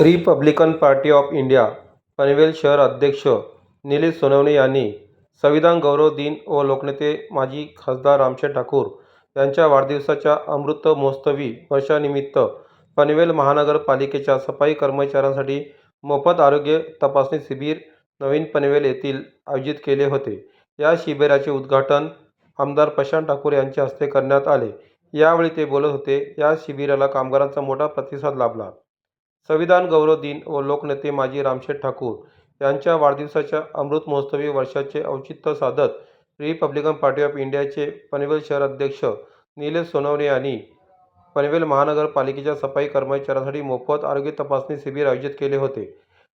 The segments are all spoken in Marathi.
Republican Party of India Panvel शहर अध्यक्ष निलेश सोनवणे यांनी संविधान गौरव दिन व लोकनेते माजी खासदार रामशेठ ठाकूर यांच्या वाढदिवसाच्या अमृत महोत्सवी वर्षानिमित्त पनवेल महानगरपालिकेच्या सफाई कर्मचाऱ्यांसाठी मोफत आरोग्य तपासणी शिबिर नवीन पनवेल येथील आयोजित केले होते. या शिबिराचे उद्घाटन आमदार प्रशांत ठाकूर यांच्या हस्ते करण्यात आले. यावेळी ते बोलत होते या शिबिराला कामगारांचा मोठा प्रतिसाद लाभला. संविधान गौरव दिन व लोकनेते माजी रामशेठ ठाकूर यांच्या वाढदिवसाच्या अमृत महोत्सवी वर्षाचे औचित्य साधत रिपब्लिकन पार्टी ऑफ इंडियाचे पनवेल शहर अध्यक्ष निलेश सोनवणे यांनी पनवेल महानगरपालिकेच्या सफाई कर्मचाऱ्यांसाठी मोफत आरोग्य तपासणी शिबिर आयोजित केले होते.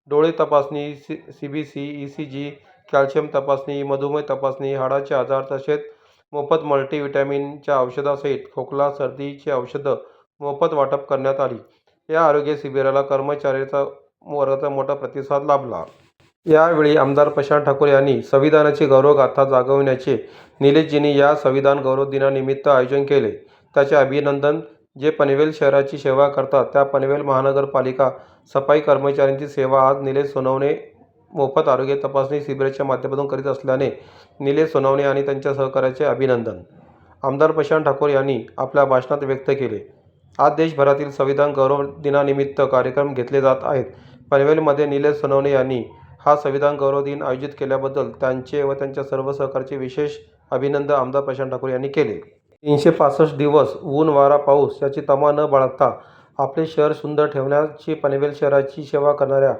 डोळे तपासणी C C B C E C G calcium तपासणी मधुमेह तपासणी हाडाचे आजार तसेच मोफत मल्टीव्हिटॅमिनच्या औषधासहित खोकला सर्दीची औषधं मोफत वाटप करण्यात आली. या आरोग्य शिबिराला कर्मचाऱ्याचा वर्गाचा मोठा प्रतिसाद लाभला. यावेळी आमदार प्रशांत ठाकूर यांनी संविधानाची गौरवगाथा जागवण्याचे निलेशजींनी या संविधान गौरव दिनानिमित्त आयोजन केले. त्याचे अभिनंदन जे पनवेल शहराची सेवा करतात त्या पनवेल महानगरपालिका सफाई कर्मचाऱ्यांची सेवा आज निलेश सोनवणे मोफत आरोग्य तपासणी शिबिराच्या माध्यमातून करीत असल्याने निलेश सोनवणे आणि त्यांच्या सहकार्याचे अभिनंदन. आमदार प्रशांत ठाकूर यांनी आपल्या भाषणात व्यक्त केले. आज देशभरातील संविधान गौरव दिनानिमित्त कार्यक्रम घेतले जात आहेत. पनवेलमध्ये निलेश सोनवणे यांनी हा संविधान गौरव दिन आयोजित केल्याबद्दल त्यांचे व त्यांच्या सर्व सहकारचे विशेष अभिनंदन आमदार प्रशांत ठाकूर यांनी केले. तीनशे पासष्ट दिवस ऊन वारा पाऊस याची तमा न बाळगता आपले शहर सुंदर ठेवण्याची पनवेल शहराची सेवा करणाऱ्या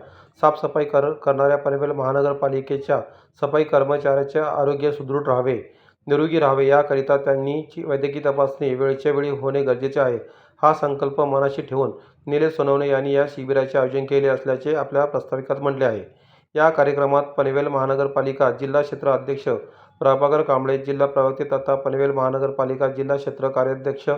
साफसफाई कर करणाऱ्या पनवेल महानगरपालिकेच्या सफाई कर्मचाऱ्याचे आरोग्य सुदृढ राहावे. निरोगी राहावे याकरिता त्यांनीची वैद्यकीय तपासणी वेळच्या वेळी होणे गरजेचे आहे. हा संकल्प मनाशी ठेवून निलेश सोनवणे यांनी या शिबिराचे आयोजन केले असल्याचे आपल्या प्रस्ताविकात म्हटले आहे. या कार्यक्रमात पनवेल महानगरपालिका जिल्हा क्षेत्र अध्यक्ष प्रभाकर कांबळे जिल्हा प्रवक्ते तथा पनवेल महानगरपालिका जिल्हा क्षेत्र कार्याध्यक्ष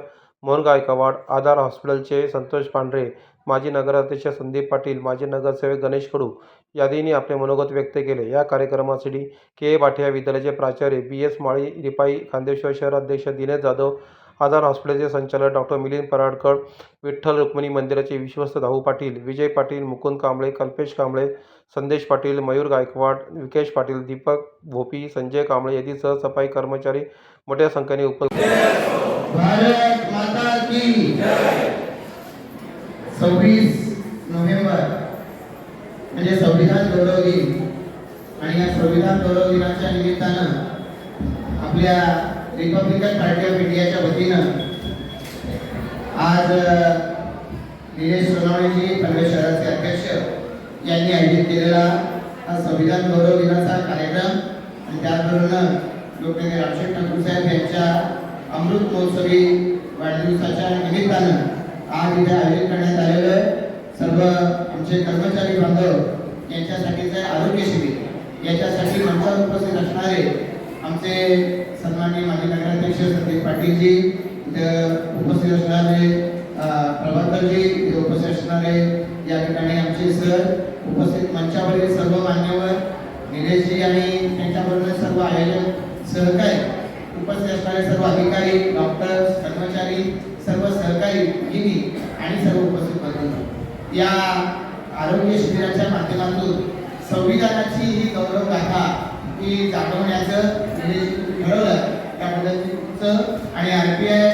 मोहन गायकवाड आधार हॉस्पिटलचे संतोष पांढरे माजी नगराध्यक्ष संदीप पाटील माजी नगरसेवक गणेश कडू यादींनी आपले मनोगत व्यक्त केले. या कार्यक्रमासाठी के. ए. भाटिया विद्यालयाचे प्राचार्य बी. एस. माळी रिपाई खांदेश्वर शहराध्यक्ष दिनेश जाधव आधार हॉस्पिटलचे संचालक डॉक्टर मिलिंद पराडकर विठ्ठल रुक्मिणी मंदिराचे विश्वस्त धाऊ पाटील विजय पाटील मुकुंद कांबळे कल्पेश कांबळे संदेश पाटील मयूर गायकवाड विकेश पाटील दीपक भोपी संजय कांबळे यादीसह सफाई कर्मचारी मोठ्या संख्येने उपस्थित भारत माता की सव्वीस नोव्हेंबर म्हणजे संविधान गौरव दिन आणि या संविधान गौरव दिनाच्या निमित्तानं आपल्या रिपब्लिकन पार्टी ऑफ इंडियाच्या वतीनं आज निलेश सोनावणेजी पनवेल शहराचे अध्यक्ष यांनी आयोजित केलेला हा संविधान गौरव दिनाचा कार्यक्रम. आणि त्याचबरोबर लोकनेते रामशेठ ठाकूर साहेब यांच्या अमृत महोत्सवी वाढदिवसाच्या निमित्तानं आज इथे आयोजित करण्यात आलेलं सर्व आमचे कर्मचारी बांधव यांच्यासाठीचं आरोग्य शिबिर याच्यासाठी मंचावर उपस्थित असणारे आमचे सन्माननीय माजी नगराध्यक्ष संदीप पाटीलजी इथं उपस्थित असणारे प्रभाकरजी इथे उपस्थित असणारे या ठिकाणी आमचे सर उपस्थित मंचावरील सर्व मान्यवर निलेशजी आणि त्यांच्याबरोबर सर्व आयोजक सहकारी उपस्थित असणारे सर्व अधिकारी डॉक्टर्स कर्मचारी सर्व सहकारी भगिनी आणि सर्व उपस्थित बंधू या आरोग्य शिबिराच्या माध्यमातून संविधानाची ही गौरव गाथा ही जागवण्याचं निलेश ठरवलं. त्या पद्धतीचं आणि आर पी आय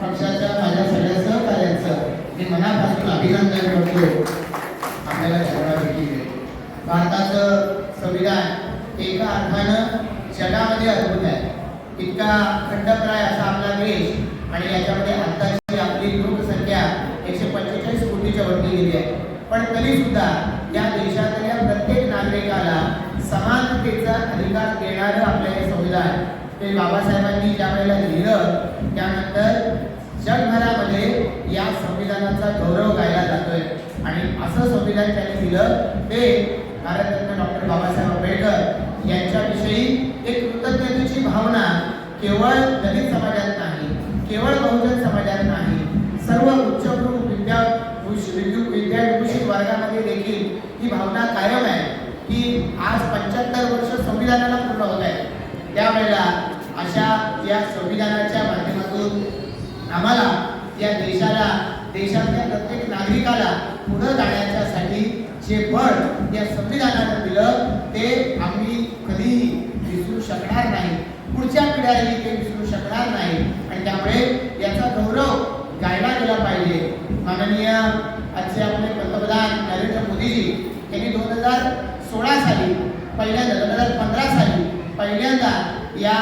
पक्षाच्या माझ्या सगळ्या सहकार्यांचं मी मनापासून अभिनंदन करतो. आपल्याला जगापैकी भारताचं संविधान एका अर्थानं जगामध्ये अद्भुत आहे. इतका खंडप्राय असा आपला देश आणि याच्यामध्ये आताची आपली लोकसंख्या एकशे पंचेचाळीस कोटीच्या वरती गेली आहे. पण तरी सुद्धा या देशातल्या प्रत्येक नागरिकाला समानतेचा अधिकार देणारं आपलं हे संविधान. ते बाबासाहेबांनी ज्या वेळेला लिहिलं त्यानंतर जगभरामध्ये या संविधानाचा गौरव गायला जातोय. आणि असं संविधान त्यांनी दिलं ते भारतरत्न डॉक्टर बाबा आंबेडकर यांच्याविषयी एक कृतज्ञतेची भावना केवळ दलित समाजात नाही केवळ बहुजन समाजात नाही सर्व उच्चभ्रू विद्या विद्याविभूषित वर्गामध्ये देखील ही भावना कायम आहे. की आज पंच्याहत्तर वर्ष संविधानाला पूर्ण होत आहे. त्यावेळेला अशा या संविधानाच्या माध्यमातून आम्हाला या देशाला देशातल्या प्रत्येक नागरिकाला पुढे जाण्याच्यासाठी जे बळ या संविधानानं दिलं ते आम्ही कधीही विसरू शकणार नाही. पुढच्या पिढ्याही ते विसरू शकणार नाही. आणि त्यामुळे याचा गौरव गायला गेला पाहिजे. माननीय आजचे आपले पंतप्रधान नरेंद्र मोदीजी यांनी दोन हजार सोळा साली पहिल्यांदा दोन हजार पंधरा साली पहिल्यांदा या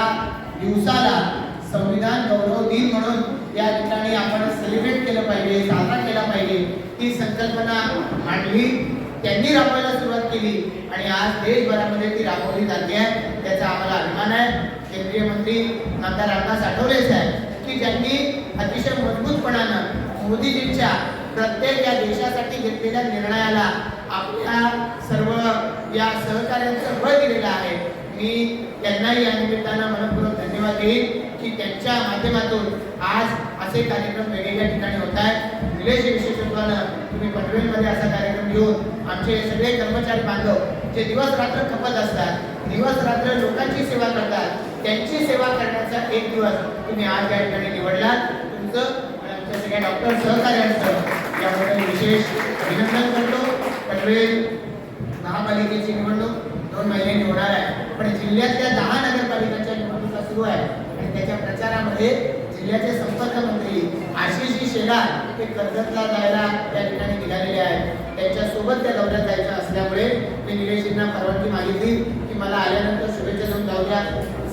दिवसाला संविधान गौरव दिन म्हणून या ठिकाणी आपण सेलिब्रेट केलं पाहिजे साजरा केला पाहिजे. ही संकल्पना मांडली. त्यांनी राबवायला सुरुवात केली. आणि आज देशभरामध्ये ती राबवली जाते. आहे त्याचा आम्हाला अभिमान आहे. केंद्रीय मंत्री आमदार रामदास आठवले साहेब की ज्यांनी अतिशय मजबूतपणानं मोदीजींच्या प्रत्येक या देशासाठी घेतलेल्या निर्णयाला आपल्या सर्व या सहकार्यांचं बळ दिलेलं आहे. मी त्यांनाही या निमित्तानं मनपूर्वक धन्यवाद देईन की त्यांच्या माध्यमातून आज असे कार्यक्रम वेगवेगळ्या ठिकाणी होत आहेत. निलेश विशेषत्वानं तुम्ही पनवेलमध्ये असा कार्यक्रम घेऊन आमचे सगळे कर्मचारी बांधव जे दिवस रात्र खपत असतात दिवस रात्र लोकांची सेवा करतात त्यांची सेवा करण्याचा एक दिवस तुम्ही आज या ठिकाणी निवडलात. तुमचं आमच्या सगळ्या डॉक्टर सहकार्यांचं याबद्दल विशेष अभिनंदन करतो. पनवेल महापालिकेची निवडणूक दोन महिन्यांनी होणार आहे. पण जिल्ह्यातल्या दहा नगरपालिकांच्या निवडणुका सुरू आहे आणि त्याच्या प्रचारामध्ये जिल्ह्याचे संपर्क मंत्री आशिषजी शेलार हे कर्जतला जायला त्या ठिकाणी निघालेले आहेत. त्यांच्यासोबत त्या दौऱ्यात जायचं असल्यामुळे मी निलेशजींना परवानगी मागितली की मला आल्यानंतर शुभेच्छा देऊन जाऊ द्या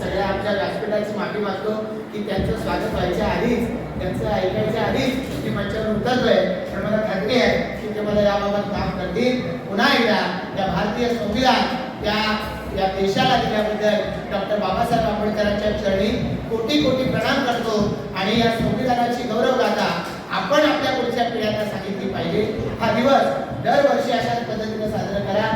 सगळ्या आमच्या व्यासपीठाची माफी मागतो की त्यांचं स्वागत व्हायच्या आधीच त्यांचं ऐकायच्या आधीच मी मंचावर उतरलोय. पण मला खात्री आहे की ते मला याबाबत माफ करतील. पुन्हा एकदा या भारतीय संविधान त्या या देशाला दिल्याबद्दल डॉक्टर बाबासाहेब आंबेडकरांच्या चरणी कोटी कोटी प्रणाम करतो. आणि या संविधानाची गौरव गाथा आपण आपल्या पुढच्या पिढ्यांना सांगितली पाहिजे. हा दिवस दरवर्षी अशाच पद्धतीने साजरा करा.